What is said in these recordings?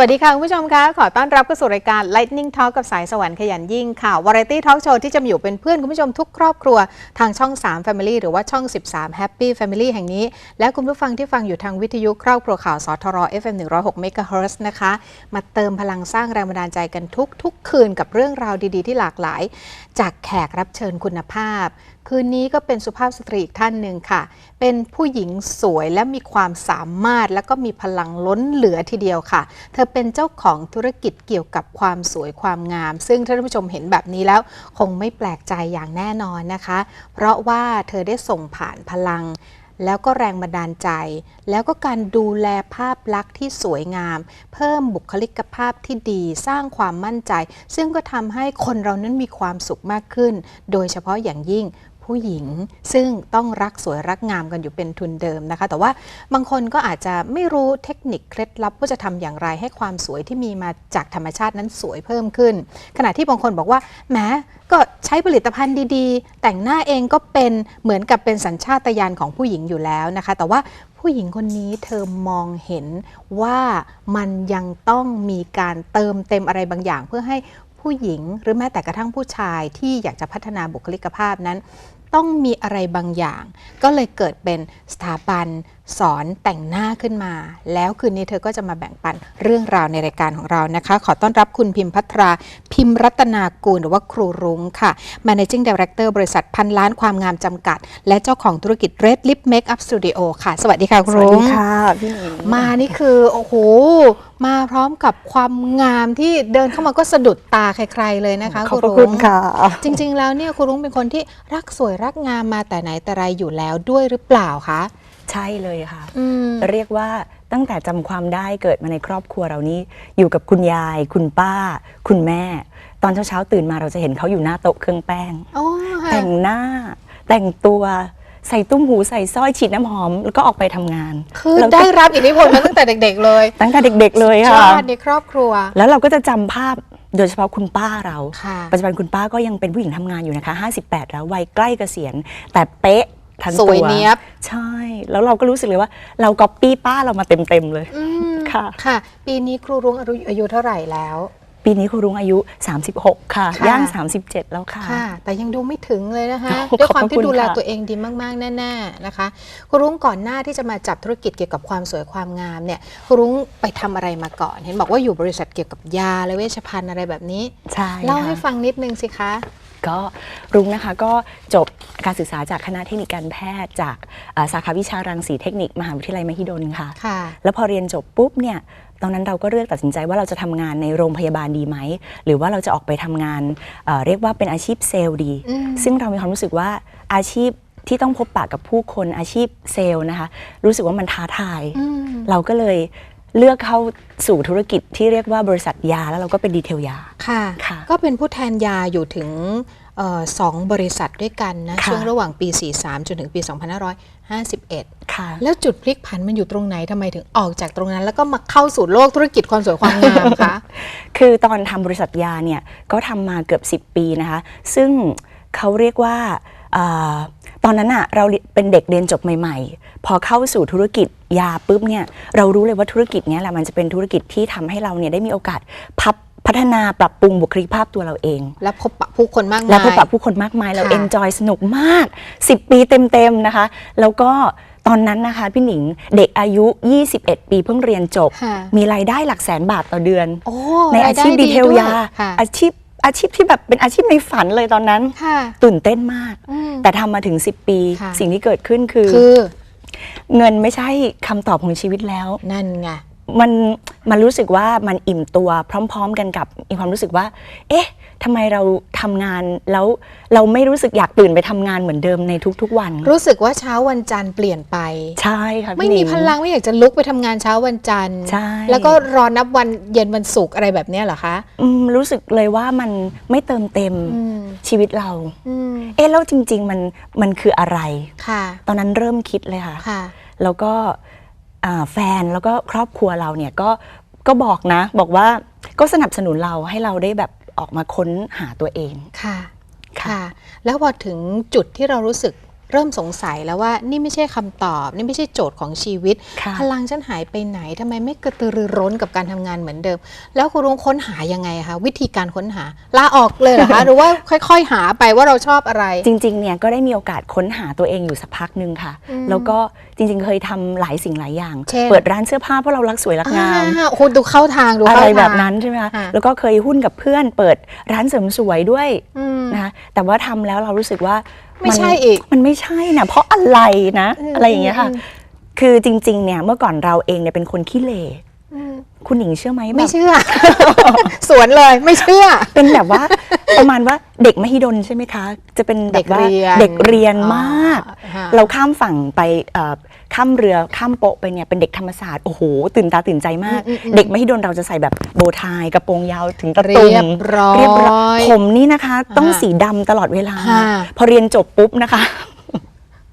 วัสดีค่ะคุณผู้ชมคะขอต้อนรับเข้าสู่รายการ Lightning Talk กับสายสวรรค์ขยันยิ่งค่ะ Variety Talk Show ที่จะมาอยู่เป็นเพื่อนคุณผู้ชมทุกครอบครัวทางช่อง 3 Family หรือว่าช่อง 13 Happy Family แห่งนี้ และคุณผู้ฟังที่ฟังอยู่ทางวิทยุครอบครัวข่าวสทร FM 106 MHz นะคะ มาเติมพลังสร้างแรงบันดาลใจกันทุกทุกคืนกับเรื่องราวดีๆ ที่หลากหลายจากแขกรับเชิญคุณภาพ คืนนี้ก็เป็นสุภาพสตรีอีกท่านหนึ่งค่ะ เป็นผู้หญิงสวยและมีความสามารถและก็มีพลังล้นเหลือทีเดียวค่ะ เธอเป็นเจ้าของธุรกิจเกี่ยวกับความสวยความงาม ซึ่งท่านผู้ชมเห็นแบบนี้แล้ว คงไม่แปลกใจอย่างแน่นอนนะคะ เพราะว่าเธอได้ส่งผ่านพลัง แล้วก็แรงบันดาลใจ แล้วก็การดูแลภาพลักษณ์ที่สวยงาม เพิ่มบุคลิกภาพที่ดี สร้างความมั่นใจ ซึ่งก็ทำให้คนเรานั้นมีความสุขมากขึ้น โดยเฉพาะอย่างยิ่ง ผู้หญิง ซึ่งต้องรักสวยรักงามกันอยู่เป็นทุนเดิมนะคะ แต่ว่าบางคนก็อาจจะไม่รู้เทคนิคเคล็ดลับว่าจะทำอย่างไรให้ความสวยที่มีมาจากธรรมชาตินั้นสวยเพิ่มขึ้น ขณะที่บางคนบอกว่าแหมก็ใช้ผลิตภัณฑ์ดีๆ แต่งหน้าเองก็เป็นเหมือนกับเป็นสัญชาตญาณของผู้หญิงอยู่แล้วนะคะ แต่ว่าผู้หญิงคนนี้เธอมองเห็นว่ามันยังต้องมีการเติมเต็มอะไรบางอย่าง เพื่อให้ผู้หญิงหรือแม้แต่กระทั่งผู้ชายที่อยากจะพัฒนาบุคลิกภาพนั้น ต้องมีอะไรบางอย่าง ก็เลยเกิดเป็นสถาบัน สอนแต่งหน้าขึ้นมา แล้วคืนนี้เธอก็จะมาแบ่งปันเรื่องราวในรายการของเรานะคะ ขอต้อนรับคุณพิมพ์พัทรา พิมพ์รัตนากูลหรือว่าครูรุ้งค่ะ Managing Director บริษัทพันล้านความงามจำกัด และเจ้าของธุรกิจ Red Lip Makeup Studio ค่ะ สวัสดีค่ะครูสวัสรุ้ดีงค่ะพี่หนิงมานี่คือ โอ้โห มาพร้อมกับความงามที่เดินเข้ามาก็สะดุดตาใครๆเลยนะคะขอบพระรุ้งคุณค่ะ จริง ๆ แล้วเนี่ยครูรุ้งเป็นคนที่รักสวยรักงามมาแต่ไหนแต่ไรอยู่แล้วด้วยหรือเปล่าคะ ใช่เลยค่ะอืมเรียกว่าตั้งแต่จำความได้เกิดมาในครอบครัวเรานี้ อยู่กับคุณยาย คุณป้า คุณแม่ ตอนเช้าๆตื่นมาเราจะเห็นเขาอยู่หน้าโต๊ะเครื่องแป้งอ๋อค่ะแต่งหน้า แต่งตัวใส่ตุ้มหูใส่สร้อยฉีดน้ำหอม แล้วก็ออกไปทำงาน คือแล้วก็ได้รับอิทธิพลมาตั้งแต่เด็ก ๆ เลย ตั้งแต่เด็ก ๆ เลยชาค่ะติในครอบครัว แล้วเราก็จะจำภาพโดยเฉพาะคุณป้าเราค่ะปัจจุบันคุณป้าก็ยังเป็นผู้หญิงทำงานอยู่นะคะ 58 แล้ววัยใกล้เกษียณแต่เป๊ะ ทั้งสตัววยเนี๊ยบใช่ แล้วเราก็รู้สึกเลยว่า เราก๊อปปี้ป้าเรามาเต็มๆเลยอืมค่ะ ค่ะ ปีนี้ครูรุ้งอายุอายุเท่าไหร่แล้ว ปีนี้ครูรุ้งอายุ 36 ค่ะ ค่ะ ย่าง 37 แล้วค่ะ ค่ะ แต่ยังดูไม่ถึงเลยนะคะขอบด้วยความที่คุณดูแลค่ะ ตัวเองดีมาก ๆ แน่ ๆ นะคะ ครูรุ้งก่อนหน้าที่จะมาจับธุรกิจเกี่ยวกับความสวยความงามเนี่ย ครูรุ้งไปทำอะไรมาก่อน เห็นบอกว่าอยู่บริษัทเกี่ยวกับยาและเวชภัณฑ์อะไรแบบนี้ ใช่เล่าให้ค่ะ ฟังนิดนึงสิคะ ก็รุ้งนะคะก็จบการศึกษาจากคณะเทคนิคการแพทย์ จากเอ่อสาขาวิชารังสีเทคนิคมหาวิทยาลัยมหิดลค่ะค่ะ แล้วพอเรียนจบปุ๊บเนี่ยตอนนั้นเราก็เลือกตัดสินใจว่าเราจะทำงานในโรงพยาบาลดีไหม หรือว่าเราจะออกไปทำงานเอ่อเรียกว่าเป็นอาชีพเซลล์ดีอืมซึ่งเรามีความรู้สึกว่าอาชีพที่ต้องพบปะกับผู้คนอาชีพเซลล์นะคะ รู้สึกว่ามันท้าทายอืมเราก็เลย เลือกเข้าสู่ธุรกิจที่เรียกว่าบริษัทยาแล้วเราก็เป็นดีเทลยา ค่ะ ค่ะก็เป็นผู้แทนยาอยู่ถึงเออสองบริษัทด้วยกันนะ ค่ะ ช่วงระหว่างปี 43 จนถึงปี 2551 ค่ะ แล้วจุดพลิกผันมันอยู่ตรงไหนทำไมถึงออกจากตรงนั้น แล้วก็มาเข้าสู่โลกธุรกิจความสวยความงามคะ คือตอนทำบริษัทยาเนี่ยก็ทำมาเกือบ 10 ปีนะคะ ซึ่งเขาเรียกว่าอา ตอนนั้นอะเราเป็นเด็กเรียนจบใหม่ ๆ พอเข้าสู่ธุรกิจยาปุ๊บเนี่ยเรารู้เลยว่าธุรกิจเนี้ยแหละมันจะเป็นธุรกิจที่ทำให้เราเนี่ยได้มีโอกาสพับพัฒนาปรับปรุงบุคลิกภาพตัวเราเอง และพบปะผู้คนมากมายแล้วพบปะผู้คนมากมายเราค่ะเอนจอยสนุกมาก 10 ปีเต็มๆนะคะ แล้วก็ตอนนั้นนะคะพี่หนิงเด็กอายุ 21 ปีเพิ่งเรียนจบค่ะมีรายได้หลักแสนบาทต่อเดือนโอ้ในอาชีพรไดีเทลด้วยยาค่ะอาชีพ อาชีพที่แบบเป็นอาชีพในฝันเลยตอนนั้น ค่ะ ตื่นเต้นมาก อืม แต่ทำมาถึง 10 ปี ค่ะ สิ่งที่เกิดขึ้นคือ คือ เงินไม่ใช่คำตอบของชีวิตแล้ว นั่นไง มันมันรู้สึกว่ามันอิ่มตัวพร้อม ๆ กันกับมีความรู้สึกว่า เอ๊ะทำไมเราทำงานแล้วเราไม่รู้สึกอยากตื่นไปทำงานเหมือนเดิมในทุกๆ วันรู้สึกว่าเช้าวันจันทร์เปลี่ยนไป ใช่ค่ะไม่พี่หมีนิงพลังไม่อยากจะลุกไปทำงานเช้าวันจันทร์ ใช่ แล้วก็รอนับวันเย็นวันศุกร์อะไรแบบเนี้ยเหรอคะ อืมรู้สึกเลยว่ามันไม่เติมเต็มอืม ชีวิตเรา อืม เอ๊ะแล้วจริง ๆ มันมันคืออะไร ค่ะ ตอนนั้นเริ่มคิดเลยค่ะ ค่ะ แล้วก็อ่า แฟนแล้วก็ครอบครัวเราเนี่ยก็ก็บอกนะ บอกว่าก็สนับสนุนเราให้เราได้แบบออกมาค้นหาตัวเองค่ะค่ะค่ะแล้วพอถึงจุดที่เรารู้สึก เริ่มสงสัยแล้วว่านี่ไม่ใช่คำตอบ นี่ไม่ใช่โจทย์ของชีวิตค่ะพลังฉันหายไปไหนทำไมไม่กระตือรือร้นกับการทำงานเหมือนเดิม แล้วคุณรุ้งค้นหายังไงคะวิธีการค้นหาลาออกเลยเหรอคะหรือว่าค่อยๆ หาไปว่าเราชอบอะไร จริงๆเนี่ยก็ได้มีโอกาสค้นหาตัวเองอยู่สักพักหนึ่งค่ะอืมแล้วก็จริงๆ เคยทำหลายสิ่งหลายอย่างเช่นเปิดร้านเสื้อผ้าเพราะเรารักสวยรักงามอ่โอ้โหดูเข้าทางดูอะเข้าไรทางแบบนั้นใช่ไหมคะค่ะแล้วก็เคยหุ้นกับเพื่อน เปิดร้านเสริมสวยด้วยอืมนะคะ แต่ว่าทำแล้วเรารู้สึกว่าไม่นใช่อีกมันไม่ใช่นะเพราะอะไรนะอืมอะไรอย่างเงี้ยค่ะอืมคือจริง ๆ เนี่ยเมื่อก่อนเราเองเนี่ยเป็นคนขี้เหร่อืมคุณหญิงเชื่อไหมไม่แบบเชื่อ สวนเลยไม่เชื่อ เป็นแบบว่า ประมาณว่าเด็กมหิดลใช่ไหมคะ จะเป็นแบบว่าเด็กเรียนเด็กเรียนมากอ๋อฮะเราข้ามฝั่งไปเอ่อ ข้ามเรือข้ามโป๊ะไปเนี่ยเป็นเด็กธรรมศาสตร์โอ้โหตื่นตาตื่นใจมากอืมอืมอืมเด็กมหิดลเราจะใส่แบบโบว์ไทกระโปรงยาวถึงตะเรีตุ่มยบร้อยเรียบร้อยผมนี่นะคะ ต้องอ่าสีดำตลอดเวลาค่ะพอเรียนจบปุ๊บนะคะ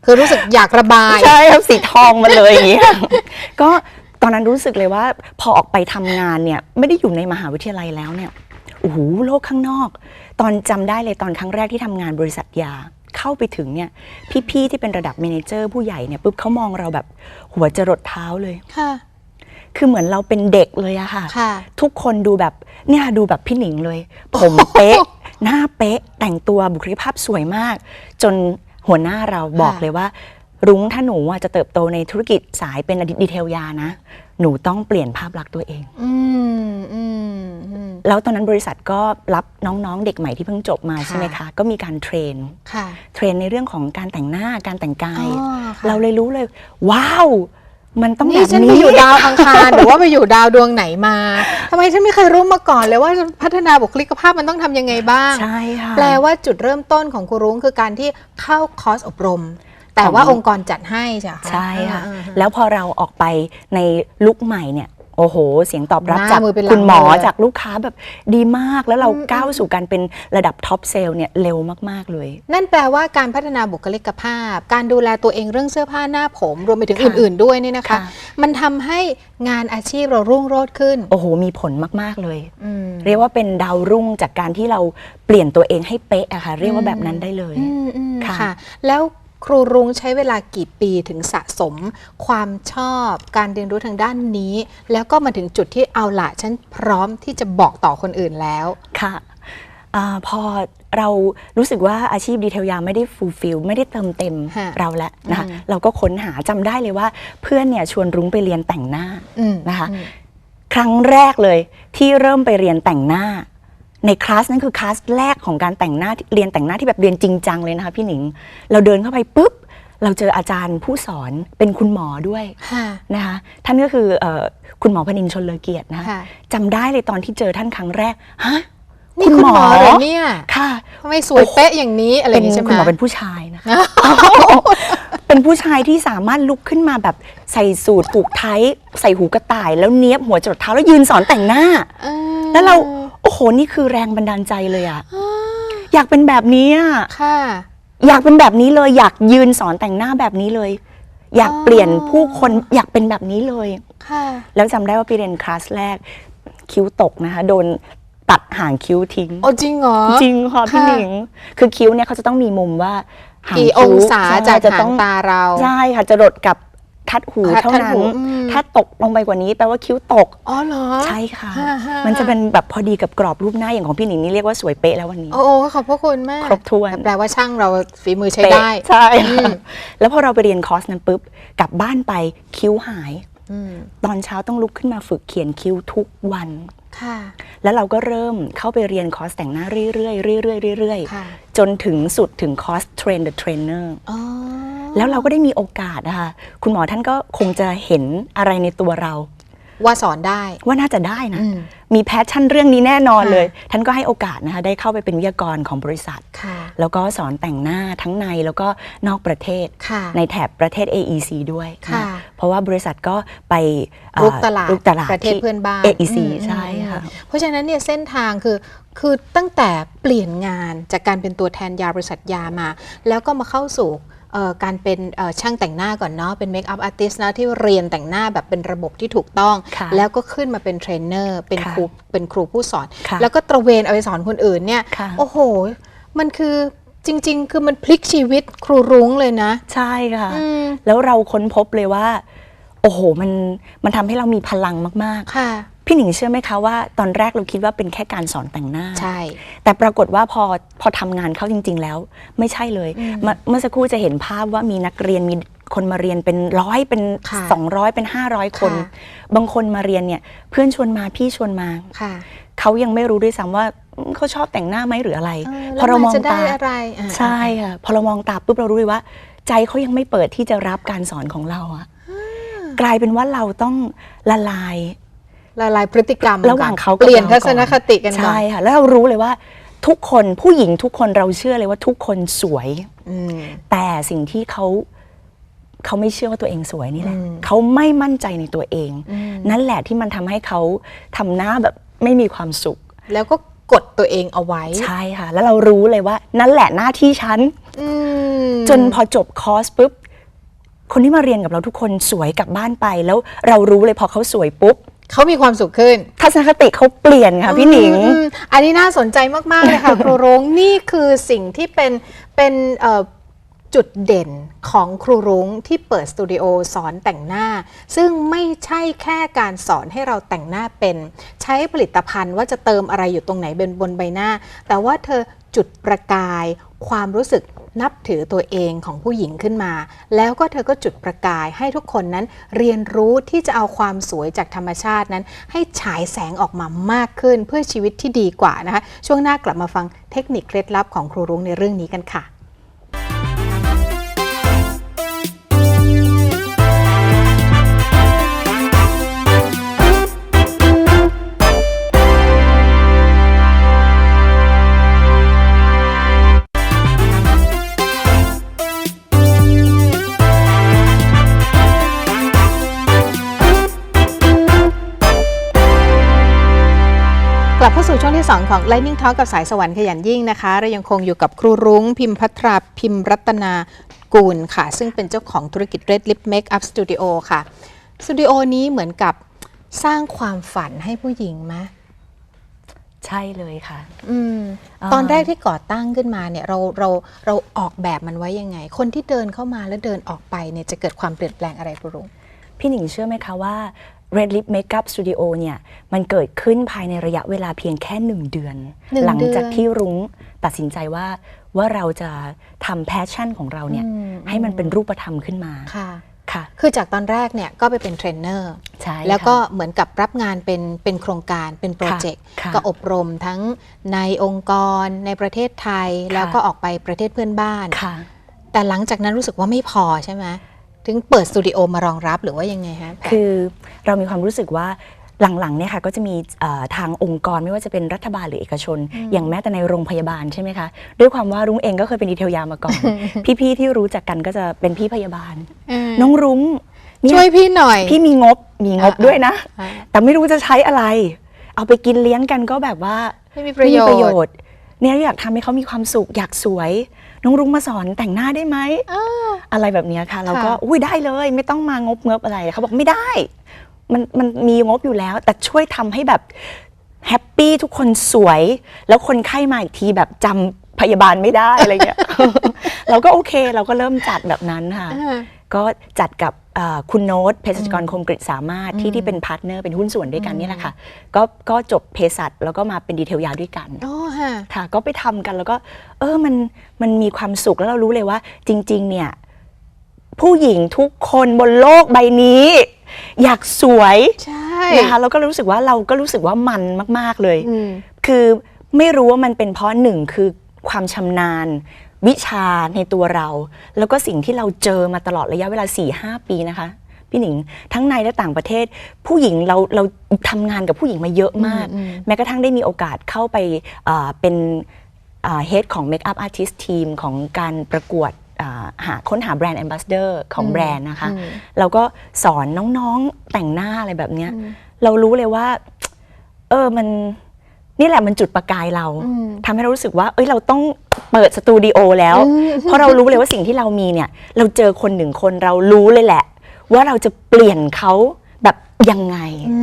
คือรู้สึกอยากระบายใช่ครับสีทองมาเลยอย่างนี้ก็ตอนนั้นรู้สึกเลยว่าพอออกไปทำงานเนี่ยไม่ได้อยู่ในมหาวิทยาลัยแล้วเนี่ยโอ้โหโลกข้างนอก ตอนจำได้เลยตอนครั้งแรกที่ทำงานบริษัทยา เข้าไปถึงเนี่ยพี่ๆที่เป็นระดับเมเนเจอร์ผู้ใหญ่เนี่ยปุ๊บเขามองเราแบบหัวจรดเท้าเลยค่ะ คือเหมือนเราเป็นเด็กเลยอะค่ะค่ะ ทุกคนดูแบบเนี่ยดูแบบพี่หนิงเลย ผมเป๊ะ หน้าเป๊ะ แต่งตัวบุคลิกภาพสวยมาก จนหัวหน้าเราบอกค่ะเลยว่า รุ้งถ้าหนูอะจะเติบโตในธุรกิจสายเป็นดีเทลยานะ หนูต้องเปลี่ยนภาพลักษณ์ตัวเอง อืมอืมอืม แล้วตอนนั้นบริษัทก็รับน้องๆ เด็กใหม่ที่เพิ่งจบมาค่ะ ใช่ไหมคะ ก็มีการเทรน ค่ะเทรนในเรื่องของการแต่งหน้าการแต่งกาย อ๋อค่ะเราเลยรู้เลย ว้าว มันต้องแบนี่บฉันไปนี้อยู่ดาวอังคารหรือว่าไปอยู่ดาวดวงไหนมาทำไมฉันไม่เคยรู้มาก่อนเลยว่าพัฒนาบุคลิกภาพมันต้องทำยังไงบ้าง ใช่ค่ะ แปลว่าจุดเริ่มต้นของครูรุ้งคือการที่เข้าคอร์สอบรม แต่ว่าองค์กรจัดให้ใช่ไหมคะใช่ค่ะอ่าๆแล้วพอเราออกไปในลุกใหม่เนี่ยโอ้โห เสียงตอบรับหน้าจากมือเป็นหลังคุณหมอเลยจากลูกค้าแบบดีมากแล้วเราอืมก้าวสู่การเป็นระดับท็อปเซลล์เนี่ยเร็วมาก ๆ เลย นั่นแปลว่าการพัฒนาบุคลิกภาพ การดูแลตัวเองเรื่องเสื้อผ้าหน้าผม รวมไปถึงค่ะอื่น ๆ ด้วยเนี่ยนะคะค่ะมันทำให้งานอาชีพเรารุ่งโรจน์ขึ้น โอ้โห มีผลมาก ๆ เลยอืมเรียกว่าเป็นดาวรุ่งจากการที่เราเปลี่ยนตัวเองให้เป๊ะอะค่ะเรียกว่าแบบนั้นได้เลยอืมอืมค่ะค่ะ แล้ว ครูรุ้งใช้เวลากี่ปีถึงสะสม ความชอบการเรียนรู้ทางด้านนี้ แล้วก็มาถึงจุดที่เอาละฉันพร้อมที่จะบอกต่อคนอื่นแล้วค่ะอาพอเรารู้สึกว่าอาชีพดีเทลยาไม่ได้ฟูลฟิลไม่ได้เติมเต็มค่ะเราแล้วนะคะอืมเราก็ค้นหาจำได้เลยว่า เพื่อนเนี่ยชวนรุ้งไปเรียนแต่งหน้าอืมนะคะอืมครั้งแรกเลยที่เริ่มไปเรียนแต่งหน้า ในคลาสนั้นคือคลาสแรกของการแต่งหน้าที่เรียนแต่งหน้าที่แบบเรียนจริงจังเลยนะคะพี่หนิง เราเดินเข้าไปปุ๊บเราเจออาจารย์ผู้สอนเป็นคุณหมอด้วยค่ะนะคะท่านก็คือเออคุณหมอพนินทร์ชนเลอเกียรตินะคะค่ะจำได้เลยตอนที่เจอท่านครั้งแรกฮะนี่คุณหมอเหรอเนี่ยค่ะทำไมสวยเป๊ะอย่างนี้อะไรอเป็ย่านงนี้ใช่ไหมคุณหมอเป็นผู้ชายนะคะเป็นผู้ชายที่สามารถลุกขึ้นมาแบบใส่สูทผูกไทยใส่หูกระต่าย แล้วเนี้ยบหัวจรดเท้าแล้วยืนสอนแต่งหน้าอืมแล้วเราโอ้โหนี่คือแรงบันดาลใจเลยอะอยากเป็นแบบนี้อะค่ะ อยากเป็นแบบนี้เลย อยากยืนสอนแต่งหน้าแบบนี้เลย อยากอ๋อเปลี่ยนผู้คนอยากเป็นแบบนี้เลยค่ะ แล้วจำได้ว่าไปเรียนคลาสแรก คิ้วตกนะคะ โดนตัดห่างคิ้วทิ้งโอ้จริงเหรอจริงค่ะพี่ค่ะหนิง คือคิ้วเนี่ยเขาจะต้องมีมุมว่าหางกี่คิ้องศาใช่จากจะหาต้งองตาเรา ใช่ค่ะจะรดกับ ทัดหูเท่านั้น ถ้าตกลงไปกว่านี้แปลว่าคิ้วตก อ๋อเหรอ ใช่ค่ะ มันจะเป็นแบบพอดีกับกรอบรูปหน้าอย่างของพี่หนิงนี่เรียกว่าสวยเป๊ะแล้ววันนี้ โอ้ขอบพระคุณมาก ครบถ้วน แปลว่าช่างเราฝีมือใช้ได้ ใช่ แล้วพอเราไปเรียนคอร์สนั้นปุ๊บ กลับบ้านไปคิ้วหาย ตอนเช้าต้องลุกขึ้นมาฝึกเขียนคิ้วทุกวันค่ะแล้วเราก็เริ่มเข้าไปเรียนคอร์สแต่งหน้าเรื่อยๆเรื่อยๆเรื่อยๆจนถึงสุดถึงคอร์สเทรน the trainer อ๋อ แล้วเราก็ได้มีโอกาสนะคะคุณหมอท่านก็คงจะเห็นอะไรในตัวเรา ว่าสอนได้ว่าน่าจะได้นะอืมมีแพชชั่นเรื่องนี้แน่นอนค่ะเลย ท่านก็ให้โอกาสนะคะได้เข้าไปเป็นวิทยากรของบริษัทค่ะแล้วก็สอนแต่งหน้าทั้งในแล้วก็นอกประเทศค่ะในแถบประเทศ AEC ด้วยค่ะนะเพราะว่าบริษัทก็ไปเอ่อลุกตลาดลุกตลาดประเทศที่เพื่อนบ้าน AEC อืมใช่ค่ะอืมเพราะฉะนั้นเนี่ยเส้นทางคือคือตั้งแต่เปลี่ยนงานจากการเป็นตัวแทนยาบริษัทยามา แล้วก็มาเข้าสู่เอ่อ การเป็นเอ่อช่างแต่งหน้าก่อนเนาะเป็นเมคอัพอาร์ติสนะที่เรียนแต่งหน้าแบบเป็นระบบที่ถูกต้องค่ะแล้วก็ขึ้นมาเป็นเทรนเนอร์เป็นค่ะครูเป็นครูผู้สอนค่ะแล้วก็ตระเวนเอาไปสอนคนอื่นเนี่ยค่ะโอ้โห มันคือจริง ๆ คือมันพลิกชีวิตครูรุ้งเลยนะ ใช่ค่ะอืมแล้วเราค้นพบเลยว่า โอ้โหมันมันทำให้เรามีพลังมากค่ะๆ พี่หนิงเชื่อไหมคะว่าตอนแรกเราคิดว่าเป็นแค่การสอนแต่งหน้า ใช่ แต่ปรากฏว่าพอพอทำงานเข้าจริง ๆ แล้ว ไม่ใช่เลยเมื่อเมื่อสักครู่จะเห็นภาพว่ามีนักเรียนมีคนมาเรียนเป็นร้อยเป็น ค่ะ200 เป็น 500 คน ค่ะ บางคนมาเรียนเนี่ยเพื่อนชวนมาพี่ชวนมา ค่ะเขายังไม่รู้ด้วยซ้ำว่าอืมเขาชอบแต่งหน้าไหมหรืออะไร เออพอเรามองแล้วนจะได้ตา อะไรอ่าใช่ค่ะพอเรามองตาปุ๊บเรารู้เลยว่า ใจเขายังไม่เปิดที่จะรับการสอนของเราอะกลายเป็นว่าเราต้องละลาย ละลายพฤติกรรมระหว่างก่อนเขากับเปลี่ยนราทัศนก่อคติกันก่อนใช่ค่ะแล้วเรารู้เลยว่าทุกคนผู้หญิงทุกคนเราเชื่อเลยว่าทุกคนสวยอืมแต่สิ่งที่เขาเขาไม่เชื่อว่าตัวเองสวยนี่แหละอืมเขาไม่มั่นใจในตัวเองอืมนั่นแหละที่มันทำให้เขาทำหน้าแบบไม่มีความสุข แล้วก็กดตัวเองเอาไว้ใช่ค่ะ แล้วเรารู้เลยว่า นั่นแหละหน้าที่ฉันอืมจนพอจบคอร์สปุ๊บคนที่มาเรียนกับเราทุกคนสวยกลับบ้านไป แล้วเรารู้เลยพอเขาสวยปุ๊บ เขามีความสุขขึ้น ทัศนคติเขาเปลี่ยนค่ะพี่หนิง อืมอันนี้น่าสนใจมาก ๆ เลยค่ะ ครูรุ้งนี่คือสิ่งที่เป็นเป็นเอ่อจุดเด่นของครูรุ้งที่เปิดสตูดิโอสอนแต่งหน้า ซึ่งไม่ใช่แค่การสอนให้เราแต่งหน้าเป็น ใช้ผลิตภัณฑ์ว่าจะเติมอะไรอยู่ตรงไหนบนบนใบหน้า แต่ว่าเธอจุดประกายความรู้สึก นับถือตัวเองของผู้หญิงขึ้นมา แล้วก็เธอก็จุดประกายให้ทุกคนนั้นเรียนรู้ที่จะเอาความสวยจากธรรมชาตินั้น ให้ฉายแสงออกมามากขึ้นเพื่อชีวิตที่ดีกว่านะคะ ช่วงหน้ากลับมาฟังเทคนิคเคล็ดลับของครูรุ้งในเรื่องนี้กันค่ะ กลับเข้าสู่ช่วงที่ 2 ของ Lightning Talk กับสายสวรรค์ขยันยิ่งนะคะ เรายังคงอยู่กับครูรุ้ง พิมพ์พัทราพิมพ์รัตนากูลค่ะ ซึ่งเป็นเจ้าของธุรกิจ Red Lip Makeup Studio ค่ะ สตูดิโอนี้เหมือนกับสร้างความฝันให้ผู้หญิงไหมใช่เลยค่ะ อืมอ่าตอนแรกที่ก่อตั้งขึ้นมาเนี่ยเราเราเราออกแบบมันไว้ยังไง คนที่เดินเข้ามาแล้วเดินออกไปเนี่ยจะเกิดความเปลี่ยนแปลงอะไรครูรุ้งพี่หนิงเชื่อไหมคะว่า Red Lip Makeup Studio เนี่ย มันเกิดขึ้นภายในระยะเวลาเพียงแค่หนึ่งเดือนหนึ่งหลังจากเดือนที่รุ้งตัดสินใจว่าว่าเราจะทำแพชชั่นของเราเนี่ยอืมให้มันเป็นรูปธรรมขึ้นมาค่ะค่ะ คือจากตอนแรกเนี่ยก็ไปเป็นเทรนเนอร์ใช่แล้วก็ค่ะเหมือนกับรับงานเป็นเป็นโครงการเป็นโปรเจกต์ค่ะก็อบรมทั้งในองค์กรในประเทศไทยค่ะแล้วก็ออกไปประเทศเพื่อนบ้านค่ะแต่หลังจากนั้นรู้สึกว่าไม่พอใช่ไหมถึงเปิดสตูดิโอมารองรับหรือว่ายังไงฮะแพทคือ เรามีความรู้สึกว่าหลังๆเนี่ยค่ะก็จะมีเอ่อทางองค์กรไม่ว่าจะเป็นรัฐบาลหรือเอกชน อย่างแม้แต่ในโรงพยาบาลใช่ไหมคะด้วยความว่ารุ้งเองก็เคยเป็นดีเทลยามาก่อน พี่ๆที่รู้จักกันก็จะเป็นพี่พยาบาล น้องรุ้งเนี่ช่วยพี่หน่อย พี่มีงบมีงบอ่าด้วยนะอ่าแต่ไม่รู้จะใช้อะไร เอาไปกินเลี้ยงกันก็แบบว่าไม่มีประโยไม่มีชน์ชน์เนี่ยอยากทำให้เขามีความสุขอยากสวย น้องรุ้งมาสอนแต่งหน้าได้ไหมอ้าอะไรแบบเนี้ยค่ะ เราก็ค่ะอุ้ยได้เลย ไม่ต้องมางบเงบอะไรเขาบอกไม่ได้ มันมันมีงบอยู่แล้ว แต่ช่วยทำให้แบบแฮปปี้ทุกคนสวย แล้วคนไข้มาอีกทีแบบจำพยาบาลไม่ได้อะไรเงี้ย เราก็โอเคเราก็เริ่มจัดแบบนั้นค่ะ อ่า ก็จัดกับเอ่อคุณโน้ตเภสัชกรคมกริสามารถที่ที่เป็นพาร์ทเนอร์เป็นหุ้นส่วนด้วยกันเนี่ยแหละค่ะก็ก็จบเภสัชแล้วก็มาเป็นดีเทลยาด้วยกัน อ๋อฮะ ค่ะก็ไปทำกันแล้วก็ เออมันมันมีความสุขแล้วเรารู้เลยว่า จริง ๆ เนี่ย ผู้หญิงทุกคนบนโลกใบนี้ อยากสวยใช่นะคะแล้วก็รู้สึกว่าเราก็รู้สึกว่ามันมาก ๆเลย อืม คือไม่รู้ว่ามันเป็นเพราะหนึ่งคือความชำนาญ วิชาในตัวเรา แล้วก็สิ่งที่เราเจอมาตลอดระยะเวลา4-5ปีนะคะ พี่หนิงทั้งในและต่างประเทศ ผู้หญิงเราเราทำงานกับผู้หญิงมาเยอะมาก อืมอืม แม้กระทั่งได้มีโอกาสเข้าไปอ่าเป็นเฮดของ Make up Artist Team ของการประกวดอ่า หาค้นหาแบรนด์ Ambassador ของแบรนด์นะคะอืมเราก็สอนน้องๆแต่งหน้าอะไรแบบเนี้ยเรารู้เลยว่า เออมันนี่แหละมันจุดประกายเราอืมทำให้เรารู้สึกว่า เอ้ยเราต้องเปิดสตูดิโอแล้ว เพราะเรารู้เลยว่าสิ่งที่เรามีเนี่ย เราเจอคนหนึ่งคนเรารู้เลยแหละ ว่าเราจะเปลี่ยนเขาแบบยังไงอื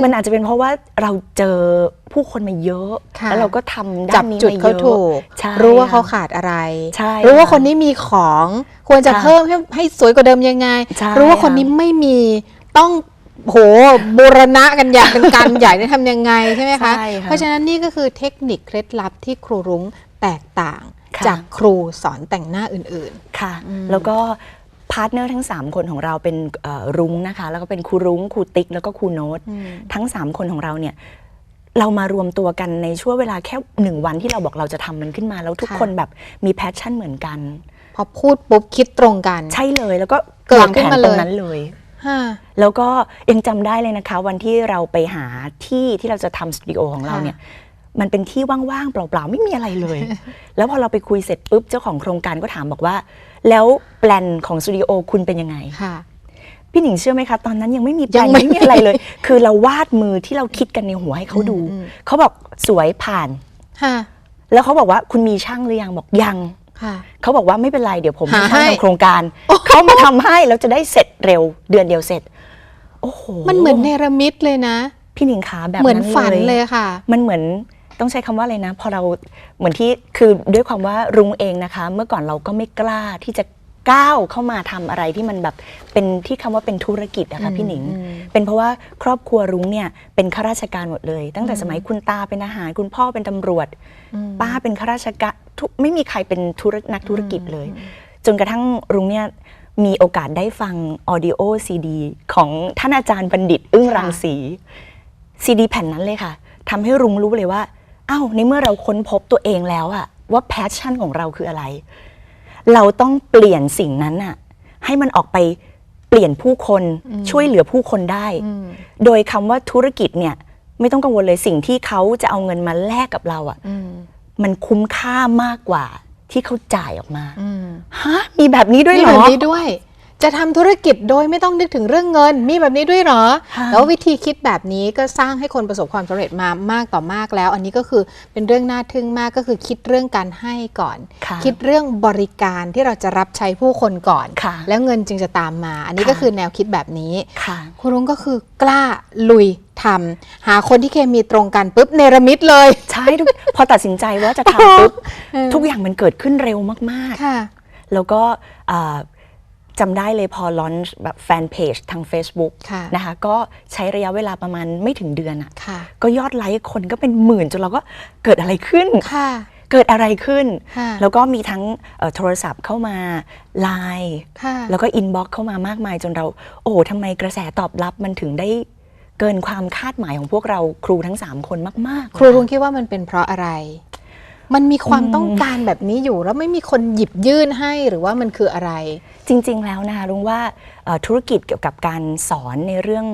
มมันอาจจะเป็นเพราะว่าเราเจอผู้คนมาเยอะค่ะแล้วเราก็ทำด้าจับนนี้จุดมาเยเขาอะถูกใช่รู้ว่าเขาค่ะขาดอะไรใช่รู้ว่าค่ะคนนี้มีของควรจะค่ะเพิ่มให้ให้สวยกว่าเดิมยังไงใช่รู้ว่าคนค่ะนี้ไม่มีต้องโหบูรณะกันใหญ่เป็นการใหญ่ได้ทำยังไงใช่ไหมคะใช่ค่ะเพราะฉะนั้นนี่ก็คือเทคนิคเคล็ดลับที่ครูรุ้งแตกต่างค่ะจากครูสอนแต่งหน้าอื่นค่ะ แล้วก็ พาร์ทเนอร์ทั้ง 3 คนของเราเป็นเอ่อรุ้งนะคะ แล้วก็เป็นครูรุ้งครูติ๊กแล้วก็ครูโน้ตอืมทั้ง 3 คนของเราเนี่ยเรามารวมตัวกันในช่วงเวลาแค่หนึ่งวันที่เราบอกเราจะทำมันขึ้นมา แล้วทุกค่ะคนแบบมีแพชชั่นเหมือนกันๆพอพูดปุ๊บคิดตรงกัน ใช่เลยแล้วก็เกิดวางขึ้แผนนมาตเลยรงนั้นเลยฮะแล้วก็ยังจำได้เลยนะคะ วันที่เราไปหาที่ที่เราจะทำสตูดิโอของเราค่ะเนี่ย มันเป็นที่ว่างๆเปล่าๆ ไม่มีอะไรเลย แล้วพอเราไปคุยเสร็จปุ๊บเจ้าของโครงการก็ถามบอกว่า แล้วแปลนของสตูดิโอคุณเป็นยังไงค่ะพี่หนิงเชื่อไหมคะ ตอนนั้นยังไม่มีแปลยันงไม่ไม่มีอะไรเลย คือเราวาดมือที่เราคิดกันในหัวให้เขาดูอืมเขาบอกสวยผ่านฮะแล้วเขาบอกว่าคุณมีช่างหรือยังบอกยังค่ะเขาบอกว่าไม่เป็นไรเดี๋ยวผมหาให้ช่างให้ทำโครงการเขามาทำให้แล้วจะได้เสร็จเร็วเดือนเดียวเสร็จ โอ้โหมันเหมือนเนรมิตเลยนะ พี่หนิงขาแบบเหมือนนั้นฝันเลยค่ะ มันเหมือน ต้องใช้คำว่าอะไรนะ พอเราเหมือนที่คือด้วยความว่ารุ้งเองนะคะ เมื่อก่อนเราก็ไม่กล้าที่จะก้าวเข้ามาทำอะไรที่มันแบบเป็นที่คำว่าเป็นธุรกิจอะค่ะพี่หนิงอืมเป็นเพราะว่าครอบครัวรุ้งเนี่ยเป็นข้าราชการหมดเลย ตั้งแต่สมัยคุณตาเป็นอาหารคุณพ่อเป็นตำรวจ ป้าเป็นข้าราชการทุกไม่มีใครเป็นธุรนักธุรกิจเลย จนกระทั่งรุ้งเนี่ยมีโอกาสได้ฟังออดิโอซีดีของท่านอาจารย์บัณฑิต อึ้งรังสีซีดีแผ่นนั้นเลยค่ะทำให้รุ้งรู้เลยว่า อ้าวในเมื่อเราค้นพบตัวเองแล้วอะว่าแพชชั่นของเราคืออะไร เราต้องเปลี่ยนสิ่งนั้นอะให้มันออกไปเปลี่ยนผู้คนช่วยเหลือผู้คนได้อืมโดยคำว่าธุรกิจเนี่ย ไม่ต้องกังวลเลยสิ่งที่เขาจะเอาเงินมาแลกกับเราอะอืมมันคุ้มค่ามากกว่าที่เขาจ่ายออกมาอืมฮะมีแบบนี้ด้วยมีเหรแบอบนี้ด้วย จะทำธุรกิจโดยไม่ต้องนึกถึงเรื่องเงิน มีแบบนี้ด้วยเหรอค่ะแล้ววิธีคิดแบบนี้ก็สร้างให้คนประสบความสำเร็จมามากต่อมากแล้ว อันนี้ก็คือเป็นเรื่องน่าทึ่งมากก็คือคิดเรื่องการให้ก่อนค่ะคิดเรื่องบริการที่เราจะรับใช้ผู้คนก่อนค่ะแล้วเงินจึงจะตามมา อันนี้ค่ะก็คือแนวคิดแบบนี้ค่ะคุณรุ้งก็คือกล้าลุยทำหาคนที่เคมีตรงกันปุ๊บเนรมิตเลย ใช่ทุกพอตัดสินใจว่าจะทำปุ๊บเออทุกอย่างมันเกิดขึ้นเร็วมากค่ะๆแล้วก็อ่า จำได้เลยพอลอนแบบแฟนเพจทาง Facebook ค่ะนะคะก็ใช้ระยะเวลาประมาณไม่ถึงเดือนอะค่ะ ก็ยอดไลค์คนก็เป็นหมื่นจนเราก็เกิดอะไรขึ้น ค่ะ เกิดอะไรขึ้น ค่ะ แล้วก็มีทั้งเอ่อโทรศัพท์เข้ามาไลน์ค่ะ แล้วก็อินบ็อกเข้ามามากมายจนเรา โอ้โหทำไมกระแสตอบรับมันถึงได้เกินความคาดหมายของพวกเราครูทั้ง 3 คนมากๆครูรุ้งคิดว่ามันเป็นเพราะอะไร มันมีความต้องการแบบนี้อยู่ แล้วไม่มีคนหยิบยื่นให้หรือว่ามันคืออะไร จริง ๆ แล้วนะคะลุงว่าเอ่อธุรกิจเกี่ยวกับการสอนในเรื่อง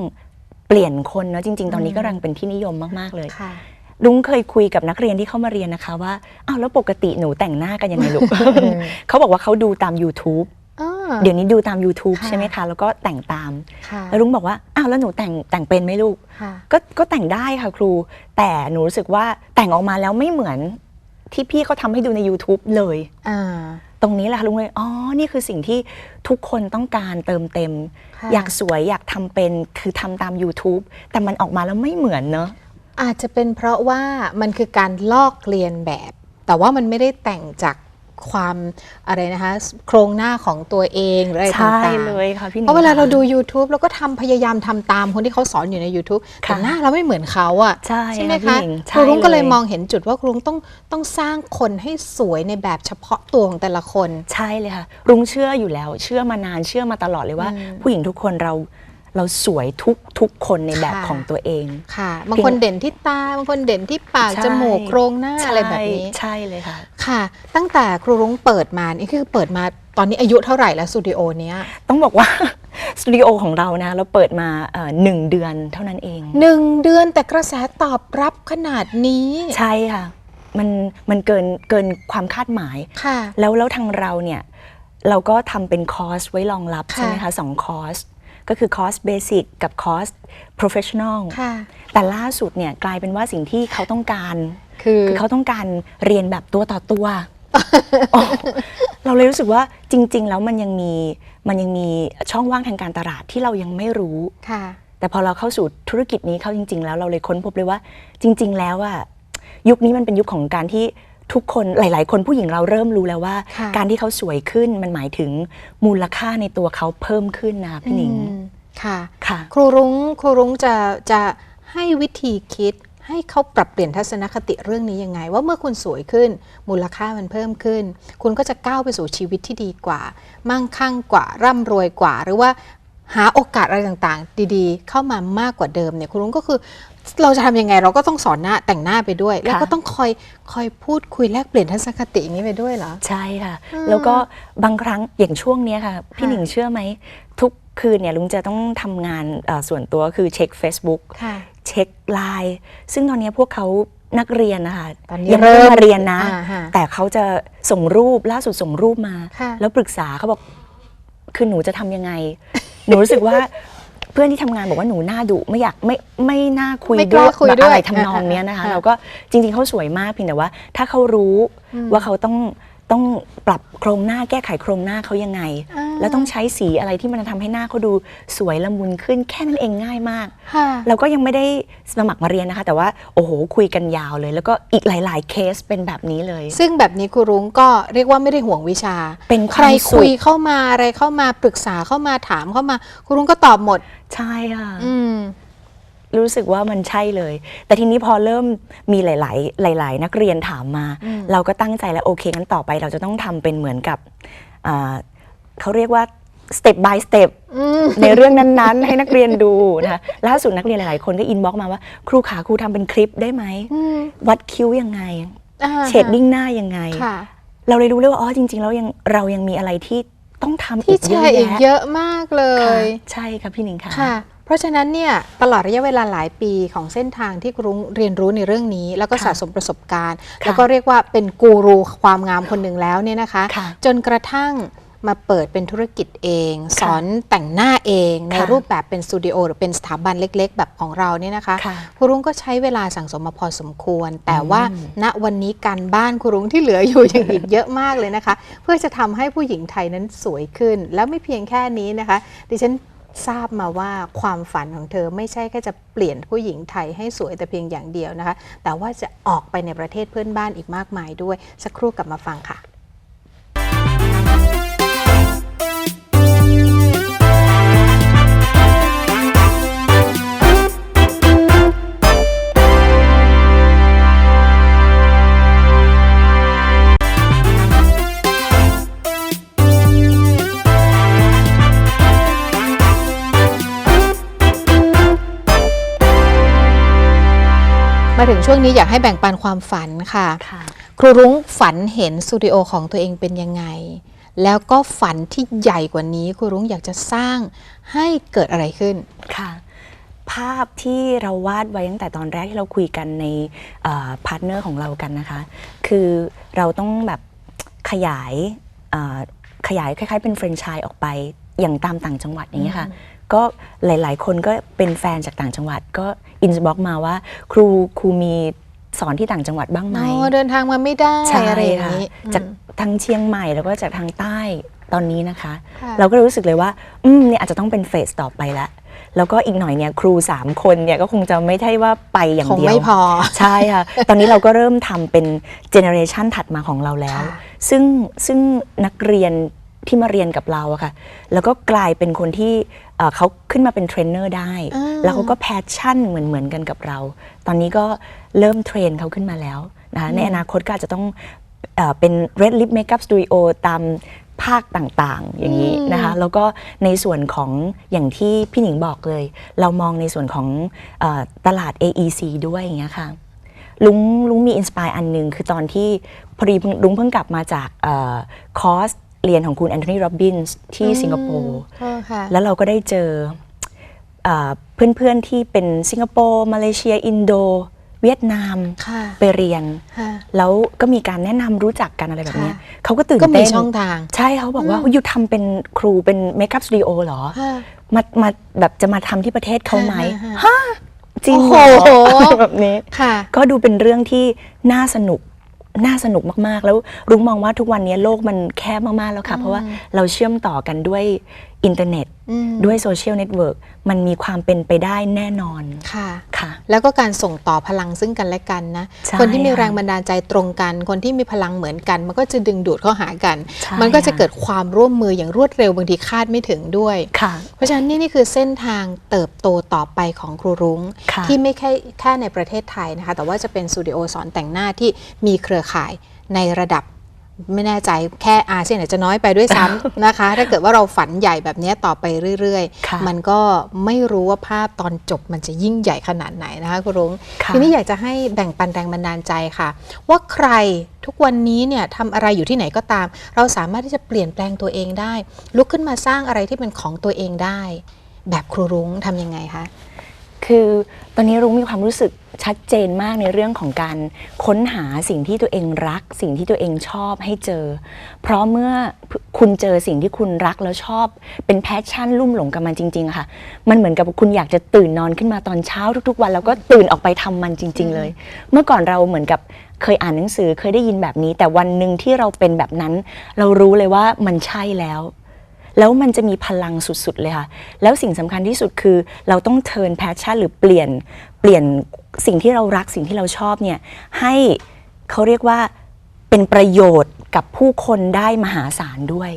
เปลี่ยนคนเนาะจริง ๆ ตอนนี้ก็กำลังเป็นที่นิยมมาก ๆ เลยค่ะลุงเคยคุยกับนักเรียนที่เข้ามาเรียนนะคะว่าอ้าวแล้วปกติหนูแต่งหน้ากันยังไงลูกเขาบอกว่าเขาดูตาม YouTube อ่าเดี๋ยวนี้ดูตาม YouTube ค่ะใช่ไหมคะ แล้วก็แต่งตามค่ะแล้วลุงบอกว่าอ้าวแล้วหนูแต่งแต่งเป็นไหมลูกค่ะก็ก็แต่งได้ค่ะครู แต่หนูรู้สึกว่าแต่งออกมาแล้วไม่เหมือน ที่พี่เขาทำให้ดูใน YouTube เลย อ่า ตรงนี้แหละค่ะลุงเลยอ๋อ นี่คือสิ่งที่ทุกคนต้องการเติมเต็ม ค่ะอยากสวยอยากทำเป็นคือทำตาม YouTube แต่มันออกมาแล้วไม่เหมือนเนอะอาจจะเป็นเพราะว่ามันคือการลอกเลียนแบบ แต่ว่ามันไม่ได้แต่งจาก ความอะไรนะคะโครงหน้าของตัวเองหรืออะไรใช่ต่างๆเลยค่ะพี่หนิง เพราะเวลาเราค่ะดู YouTube เราก็ทำพยายามทำตามคนที่เขาสอนอยู่ใน YouTube แต่ค่ะหน้าเราไม่เหมือนเขาอะใช่ไหมค่ะคะพี่หนิงครูรุ้งใช่ก็เลยเลย มองเห็นจุดว่าครูรุ้งต้องต้องสร้างคนให้สวยในแบบเฉพาะตัวของแต่ละคน ใช่เลยค่ะ รุ้งเชื่ออยู่แล้ว เชื่อมานานเชื่อมาตลอดเลยว่า ผู้หญิงทุกคนเรา เราสวยทุกทุกคนในแบบค่ะของตัวเองค่ะ บางคนเด่นที่ตา บางคนเด่นที่ปากใช่จมูกโครงหน้าอะไรแบบนี้ใช่ใช่เลยค่ะ ค่ะ ตั้งแต่ครูรุ้งเปิดมา นี่คือเปิดมาตอนนี้อายุเท่าไหร่แล้วสตูดิโอเนี้ย ต้องบอกว่าสตูดิโอของเรานะ เราเปิดมาเอ่อหนึ่งเดือนเท่านั้นเองหนึ่งเดือนแต่กระแสตอบรับขนาดนี้ ใช่ค่ะ มันมันเกินเกินความคาดหมายค่ะ แล้วแล้วทางเราเนี่ยเราก็ทำเป็นคอร์สไว้รองรับค่ะใช่ไหมคะสองคอร์ส ก็คือคอร์สเบสิกกับคอร์ส professional ค่ะแต่ล่าสุดเนี่ยกลายเป็นว่าสิ่งที่เขาต้องการคือคือเขาต้องการเรียนแบบตัวต่อตัวโอ้เราเลยรู้สึกว่าจริง ๆ แล้วมันยังมีมันยังมีช่องว่างทางการตลาดที่เรายังไม่รู้ค่ะ แต่พอเราเข้าสู่ธุรกิจนี้เข้าจริง ๆ แล้วเราเลยค้นพบเลยว่า จริง ๆ แล้วอะยุคนี้มันเป็นยุคของการที่ ทุกคนหลาย ๆ คนผู้หญิงเราเริ่มรู้แล้วว่าค่ะการที่เขาสวยขึ้นมันหมายถึงมูลค่าในตัวเขาเพิ่มขึ้นนะคะพี่หนิงอืมค่ะค่ะ ครูรุ้งครูรุ้งจะจะให้วิธีคิดให้เขาปรับเปลี่ยนทัศนคติเรื่องนี้ยังไง ว่าเมื่อคุณสวยขึ้น มูลค่ามันเพิ่มขึ้น คุณก็จะก้าวไปสู่ชีวิตที่ดีกว่า มั่งคั่งกว่าร่ำรวยกว่า หรือว่าหาโอกาสอะไรต่างๆ ดีๆ เข้ามามากกว่าเดิมเนี่ยครูรุ้งก็คือ เราจะทำยังไงเราก็ต้องสอนหน้าแต่งหน้าไปด้วย แล้วก็ต้องคอยคอยพูดคุยแลกเปลี่ยนทัศนคติอย่างนี้ไปด้วยเหรอ ใช่ค่ะแล้วก็บางครั้งอย่างช่วงเนี้ยค่ะ พี่หนิงเชื่อไหม ทุกคืนเนี่ยลุงจะต้องทำงานเอ่อส่วนตัวคือเช็ค Facebook ค่ะเช็คไลน์ซึ่งตอนนี้พวกเขานักเรียนนะคะตอนนี้ยังไม่ได้เริ่มมาเรียนนะ อ่าฮะ แต่เขาจะส่งรูปล่าสุดส่งรูปมา ค่ะ แล้วปรึกษาเขาบอก คือหนูจะทำยังไง หนูรู้สึกว่าเพื่อนที่ทำงานบอกว่าหนูหน้าดุไม่อยากไม่ไม่น่าคุยไม่กด้วล้ายคุยด้วยอะไรทำนองเนี้ยนะคะอ่าเราก็จริงๆเขาสวยมากเพียงแต่ว่า ถ้าเขารู้ว่าเขาต้อง ต้องปรับโครงหน้าแก้ไขโครงหน้าเขายังไงอ่าแล้วต้องใช้สีอะไรที่มันจะทำให้หน้าเขาดูสวยละมุนขึ้นแค่นั้นเองง่ายมากค่ะเราก็ยังไม่ได้สมัครมาเรียนนะคะ แต่ว่าโอ้โหคุยกันยาวเลย แล้วก็อีกหลาย ๆ เคสเป็นแบบนี้เลย ซึ่งแบบนี้ครูรุ้งก็เรียกว่าไม่ได้ห่วงวิชา เป็นใครความสุขคุยเข้ามาอะไรเข้ามาปรึกษาเข้ามาถามเข้ามาครูรุ้งก็ตอบหมดใช่ค่ะอืม รู้สึกว่ามันใช่เลย แต่ทีนี้พอเริ่มมีหลาย ๆ หลาย ๆ นักเรียนถามมาอืมเราก็ตั้งใจแล้วโอเคงั้นต่อไปเราจะต้องทำเป็นเหมือนกับอ่าเขาเรียกว่า step by step อืมในเรื่องนั้นๆ ให้นักเรียนดูนะคะล่าสุดนักเรียนหลาย ๆ คนก็อินบ็อกมาว่า ครูขาครูทำเป็นคลิปได้ไหมอืมวัดคิ้วยังไง อ่าเชดดิ้งหน้ายังไง ค่ะ เราเลยรู้เลยว่าอ๋อจริง ๆ แล้วยังเรายังมีอะไรที่ต้องทำที่อีกแชเยอะร์อีกแยะเยอะมากเลค่ะย ใช่ค่ะพี่หนิงค่ะ ค่ะ เพราะฉะนั้นเนี่ยตลอดระยะเวลาหลายปีของเส้นทางที่ครูรุ้งเรียนรู้ในเรื่องนี้ แล้วก็ค่ะสะสมประสบการณ์ค่ะแล้วก็เรียกว่าเป็นกูรูความงามคนหนึ่งแล้วเนี่ยนะคะค่ะจนกระทั่งมาเปิดเป็นธุรกิจเอง สอนแต่งหน้าเองในค่ะรูปแบบเป็นสตูดิโอหรือเป็นสถาบันเล็ก ๆ แบบของเราเนี่ยนะคะค่ะครูรุ้งก็ใช้เวลาสั่งสมมาพอสมควร แต่ว่าณวันนี้การบ้านครูรุ้งที่เหลืออยู่ยังอีกเยอะมากเลยนะคะ เพื่อจะทำให้ผู้หญิงไทยนั้นสวยขึ้น แล้วไม่เพียงแค่นี้นะคะ ดิฉัน ทราบมาว่าความฝันของเธอไม่ใช่แค่จะเปลี่ยนผู้หญิงไทยให้สวยแต่เพียงอย่างเดียวนะคะ แต่ว่าจะออกไปในประเทศเพื่อนบ้านอีกมากมายด้วย สักครู่กลับมาฟังค่ะ ถึงช่วงนี้อยากให้แบ่งปันความฝันค่ะ ค่ะ ครูรุ้งฝันเห็นสตูดิโอของตัวเองเป็นยังไง แล้วก็ฝันที่ใหญ่กว่านี้ครูรุ้งอยากจะสร้างให้เกิดอะไรขึ้น ค่ะ ภาพที่เราวาดไว้ตั้งแต่ตอนแรกที่เราคุยกันในพาร์ทเนอร์ของเรากันนะคะ คือเราต้องแบบขยายเอ่อขยายคล้ายๆเป็นแฟรนไชส์ออกไปอย่างตามต่างจังหวัดอย่างเงี้ยค่ะ ก็หลาย ๆ คนก็เป็นแฟนจากต่างจังหวัด ก็อินบ็อกมาว่า ครูครูมีสอนที่ต่างจังหวัดบ้างไหมอ๋อเดินทางมาไม่ได้ใช่อะไรอย่างค่ะนี้จากอืมทางเชียงใหม่แล้วก็จากทางใต้ตอนนี้นะคะค่ะเราก็รู้สึกเลยว่า อืมเนี่ยอาจจะต้องเป็นเฟสต่อไปละแล้วก็อีกหน่อยเนี่ยครู 3 คนเนี่ยก็คงจะไม่ใช่ว่าไปอย่างคงเดียวไม่พอ ใช่ค่ะ ตอนนี้เราก็เริ่มทำเป็นเจเนอเรชันถัดมาของเราแล้วค่ะซึ่งซึ่งนักเรียน ที่มาเรียนกับเราอะค่ะ แล้วก็กลายเป็นคนที่เอ่อเขาขึ้นมาเป็นเทรนเนอร์ได้ อ่า แล้วเขาก็แพชชั่นเหมือนเหมือนกันกับเรา ตอนนี้ก็เริ่มเทรนเขาขึ้นมาแล้วนะคะในอนาคตก็อาจจะต้องเอ่อเป็น Red Lip Makeup Studio ตามภาคต่างๆ อย่างนี้นะคะ แล้วก็ในส่วนของอย่างที่พี่หนิงบอกเลย เรามองในส่วนของเออตลาด AEC ด้วยอย่างเงี้ยค่ะ ลุงลุงมีอินสปายอันหนึ่งคือตอนที่พอดีลุงเพิ่งกลับมาจากเออคอร์ส เรียนของคุณแอนโทนีโรบินส์ที่สิงคโปร์เออค่ะแล้วเราก็ได้เจอเพื่อนเพื่อนๆที่เป็นสิงคโปร์มาเลเซีย อินโด เวียดนามค่ะไปเรียนค่ะแล้วก็มีการแนะนำรู้จักกันอะไรแบบเนี้ยค่ะเขาก็ตื่นก็มีเต้นช่องทาง ใช่เขาบอกว่าอยู่ทำเป็นครูเป็นเมคอัพสตูดิโอเหรอค่ะมามาแบบจะมาทำที่ประเทศเขาไหมฮะฮะจริงเหรโอ้อโหอะไรแบบนี้ค่ะก็ดูเป็นเรื่องที่น่าสนุก น่าสนุกมากๆ แล้วรุ้งมองว่าทุกวันนี้โลกมันแคบมากๆแล้วค่ะ เพราะว่าเราเชื่อมต่อกันด้วย อินเทอร์เน็ตอืมด้วยโซเชียลเน็ตเวิร์กมันมีความเป็นไปได้แน่นอนค่ะค่ะ แล้วก็การส่งต่อพลังซึ่งกันและกันนะใช่คนที่มีค่ะแรงบันดาลใจตรงกัน คนที่มีพลังเหมือนกัน มันก็จะดึงดูดเข้าหากันใช่มันก็จะค่ะเกิดความร่วมมืออย่างรวดเร็วบางทีคาดไม่ถึงด้วยค่ะ เพราะฉะนั้นนี่นี่คือเส้นทางเติบโตต่อไปของครูรุง้งค่ะที่ไม่แค่แค่ในประเทศไทยนะคะ แต่ว่าจะเป็นสตูดิโอสอนแต่งหน้าที่มีเครือข่ายในระดับ ไม่แน่ใจแค่อาเซียนอาจจะน้อยไปด้วยซ้ำนะคะ ถ้าเกิดว่าเราฝันใหญ่แบบนี้ต่อไปเรื่อยค่ะๆมันก็ไม่รู้ว่าภาพตอนจบมันจะยิ่งใหญ่ขนาดไหนนะคะคุณรุง้งค่ะทีนี้อยากจะให้แบ่งปันแรงบันดาลใจค่ะ ว่าใครทุกวันนี้เนี่ยทำอะไรอยู่ที่ไหนก็ตาม เราสามารถที่จะเปลี่ยนแปลงตัวเองได้ ลุกขึ้นมาสร้างอะไรที่เป็นของตัวเองได้ แบบครูรุ้งทำยังไงคะ คือตอนนี้รุ้งมีความรู้สึกชัดเจนมากในเรื่องของการค้นหาสิ่งที่ตัวเองรัก สิ่งที่ตัวเองชอบให้เจอ เพราะเมื่อคุณเจอสิ่งที่คุณรักแล้วชอบ เป็นแพชชั่นลุ่มหลงกับมันจริงๆค่ะ มันเหมือนกับคุณอยากจะตื่นนอนขึ้นมาตอนเช้าทุกๆ วัน แล้วก็ตื่นออกไปทำมันจริง ๆ เลย เมื่อก่อนเราเหมือนกับเคยอ่านหนังสือเคยได้ยินแบบนี้ แต่วันหนึ่งที่เราเป็นแบบนั้น เรารู้เลยว่ามันใช่แล้ว แล้วมันจะมีพลังสุดๆเลยค่ะ แล้วสิ่งสำคัญที่สุดคือเราต้องเทิร์นแพชชั่นหรือเปลี่ยนเปลี่ยนสิ่งที่เรารักสิ่งที่เราชอบเนี่ยให้เขาเรียกว่าเป็นประโยชน์กับผู้คนได้มหาศาลด้วย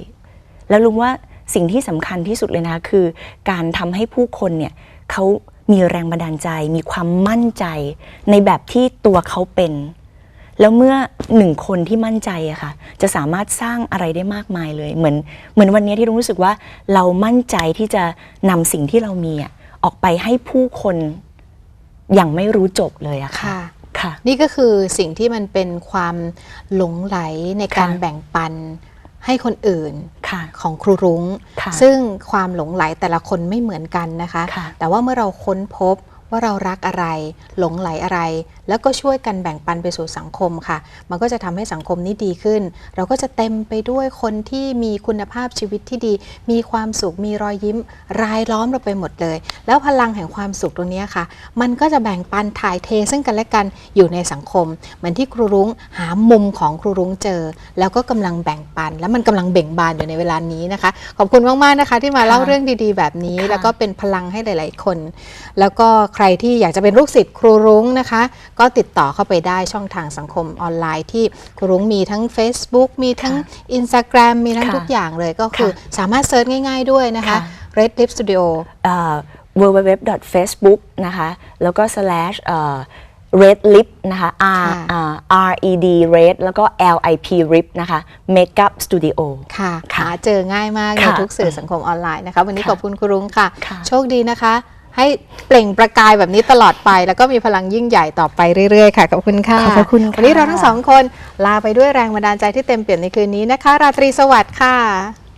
แล้วลุงว่าสิ่งที่สำคัญที่สุดเลยนะคือ การทำให้ผู้คนเนี่ยเขามีแรงบันดาลใจ มีความมั่นใจในแบบที่ตัวเขาเป็น แล้วเมื่อหนึ่งคนที่มั่นใจอะค่ะ จะสามารถสร้างอะไรได้มากมายเลย เหมือนเหมือนวันนี้ที่รุ้งรู้สึกว่าเรามั่นใจที่จะนำสิ่งที่เรามีอะออกไปให้ผู้คนอย่างไม่รู้จบเลยอะค่ะ ค่ะ ค่ะ นี่ก็คือสิ่งที่มันเป็นความหลงไหลในการค่ะ แบ่งปันให้คนอื่นค่ะ ของครูรุง้ง ค่ะซึ่งความหลงไหลแต่ละคนไม่เหมือนกันนะคะ ค่ะแต่ว่าเมื่อเราค้นพบ ว่าเรารักอะไร หลงไหลอะไร แล้วก็ช่วยกันแบ่งปันไปสู่สังคมค่ะ มันก็จะทำให้สังคมนี้ดีขึ้น เราก็จะเต็มไปด้วยคนที่มีคุณภาพชีวิตที่ดี มีความสุขมีรอยยิ้ม รายล้อมเราไปหมดเลย แล้วพลังแห่งความสุขตรงเนี้ยค่ะ มันก็จะแบ่งปันถ่ายเทซึ่งกันและกันอยู่ในสังคมเหมือนที่ครูรุ้งหามุมของครูรุ้งเจอ แล้วก็กำลังแบ่งปัน แล้วมันกำลังเบ่งบานอยู่ในเวลานี้นะคะ ขอบคุณมากๆนะคะ ที่มาเล่าค่ะเรื่องดีๆ แบบนี้ค่ะแล้วก็เป็นพลังให้หลาย ๆ คน แล้วก็ใครที่อยากจะเป็นลูกศิษย์ครูรุ้งนะคะ ก็ติดต่อเข้าไปได้ช่องทางสังคมออนไลน์ที่ครูรุ้งมีทั้ง Facebook มีทั้ง Instagram มีทั้งค่ะทุกอย่างเลยก็คือค่ะสามารถเซิร์ชง่ายๆด้วยนะคะค่ะ Red Lip Studio เอ่อ www.facebook นะคะ แล้วก็ slash เอ่อ red lip นะคะ r ค่ะอ่า r e d red แล้วก็ l i p rip นะคะ makeup studio ค่ะค่ะหาเจอง่ายมากในค่ะทุกสื่อสังคมออนไลน์นะคะ วันนี้ค่ะขอบคุณครูรุ้งค่ะค่ะโชคดีนะคะ ให้เปล่งประกายแบบนี้ตลอดไป แล้วก็มีพลังยิ่งใหญ่ต่อไปเรื่อยๆค่ะขอบคุณค่ะขอบพระคุณค่ะวันนี้เราทั้งสองคนลาไปด้วยแรงบันดาลใจที่เต็มเปี่ยมในคืนนี้นะคะ ราตรีสวัสดิ์ค่ะ